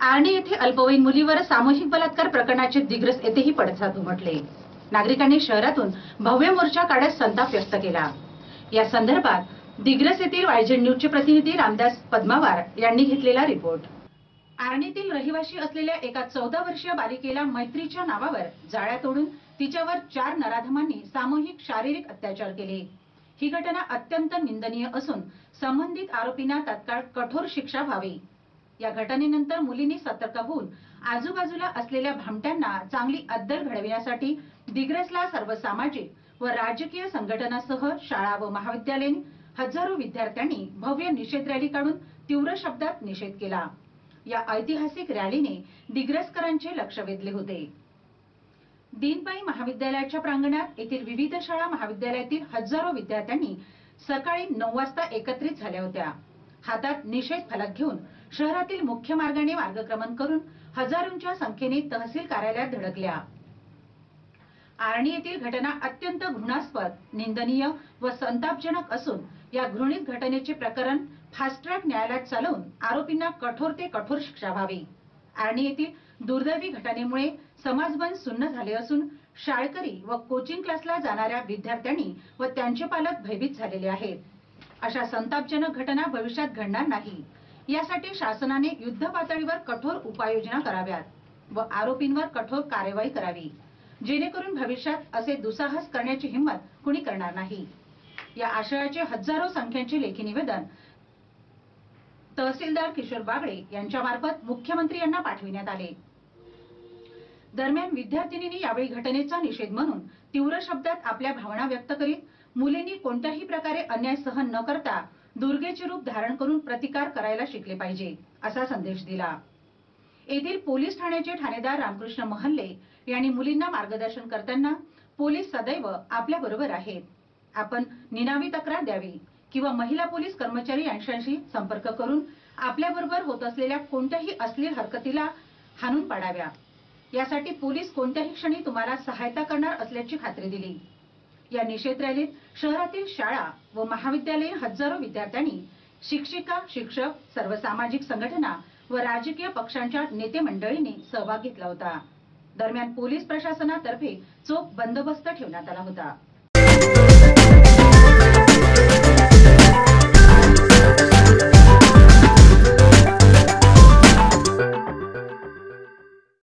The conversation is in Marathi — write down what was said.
आर्णी येथे अल्पवयीन मुलीवर सामूहिक बलात्कार प्रकरणाचे दिग्रस येथेही पडसाद उमटले. नागरिकांनी शहरातून भव्य मोर्चा काढत संताप व्यक्त केला. या संदर्भात दिग्रस येथील वायझेड न्यूजचे प्रतिनिधी रामदास पद्मावार यांनी घेतलेला रिपोर्ट. आर्णीतील रहिवाशी असलेल्या एका चौदा वर्षीय बालिकेला मैत्रीच्या नावावर जाळ्या तोडून तिच्यावर चार नराधमांनी सामूहिक शारीरिक अत्याचार केले. ही घटना अत्यंत निंदनीय असून संबंधित आरोपींना तात्काळ कठोर शिक्षा व्हावी. या घटनेनंतर मुलींनी सतर्क होऊन आजूबाजूला असलेल्या भामट्यांना चांगली अद्दल घडविण्यासाठी दिग्रसला सर्व सामाजिक व राजकीय संघटनासह शाळा व महाविद्यालयीन हजारो विद्यार्थ्यांनी भव्य निषेध रॅली काढून तीव्र शब्दात निषेध केला. या ऐतिहासिक रॅलीने दिग्रसकरांचे लक्ष वेधले होते. दीनबाई महाविद्यालयाच्या प्रांगणात येथील विविध शाळा महाविद्यालयातील हजारो विद्यार्थ्यांनी सकाळी नऊ वाजता एकत्रित झाल्या होत्या. हातात निषेध फलक घेऊन शहरातील मुख्य मार्गाने मार्गक्रमण करून हजारोंच्या संख्येने तहसील कार्यालयात धडकल्या. आर्णी येथील घटना अत्यंत घृणास्पद निंदनीय व संतापजनक असून या घृणित घटनेचे प्रकरण फास्ट ट्रॅक न्यायालयात चालवून आरोपींना कठोर ते कठोर शिक्षा व्हावी. आर्णी येथील दुर्दैवी घटनेमुळे समाजबंद सुन्न झाले असून शाळकरी व कोचिंग क्लासला जाणाऱ्या विद्यार्थ्यांनी व त्यांचे पालक भयभीत झालेले आहेत. अशा संतापजनक घटना भविष्यात घडणार नाही. यासाठी शासनाने युद्ध पातळीवर कठोर उपाययोजना कराव्यात व आरोपींवर कठोर कार्यवाही करावी जेणेकरून भविष्यात असे दुसाहस करण्याची हिंमत कुणी करणार नाही. या आशयाचे हजारो संख्यांचे लेखी निवेदन तहसीलदार किशोर बागडे यांच्या मार्फत मुख्यमंत्री यांना पाठविण्यात आले. दरम्यान विद्यार्थिनींनी यावेळी घटनेचा निषेध म्हणून तीव्र शब्दात आपल्या भावना व्यक्त करीत मुलींनी कोणत्याही प्रकारे अन्याय सहन न करता दुर्गेचे रूप धारण करून प्रतिकार करायला शिकले पाहिजे असा संदेश दिला. येथील पोलीस ठाण्याचे ठाणेदार रामकृष्ण महल्ले यांनी मुलींना मार्गदर्शन करताना पोलीस सदैव आपल्या बरोबर आहेत. आपण निनावी तक्रार द्यावी किंवा महिला पोलीस कर्मचारी यांच्याशी संपर्क करून आपल्या बरोबर होत असलेल्या कोणत्याही अश्लील हरकतीला हाणून पाडाव्या. यासाठी पोलीस कोणत्याही क्षणी तुम्हाला सहायता करणार असल्याची खात्री दिली. या निषेध रॅलीत शहरातील शाळा व महाविद्यालयीन हजारो विद्यार्थ्यांनी शिक्षिका शिक्षक सर्व सामाजिक संघटना व राजकीय पक्षांच्या नेते मंडळींनी सहभाग घेतला होता. दरम्यान पोलीस प्रशासनातर्फे चोख बंदोबस्त ठेवण्यात आला होता.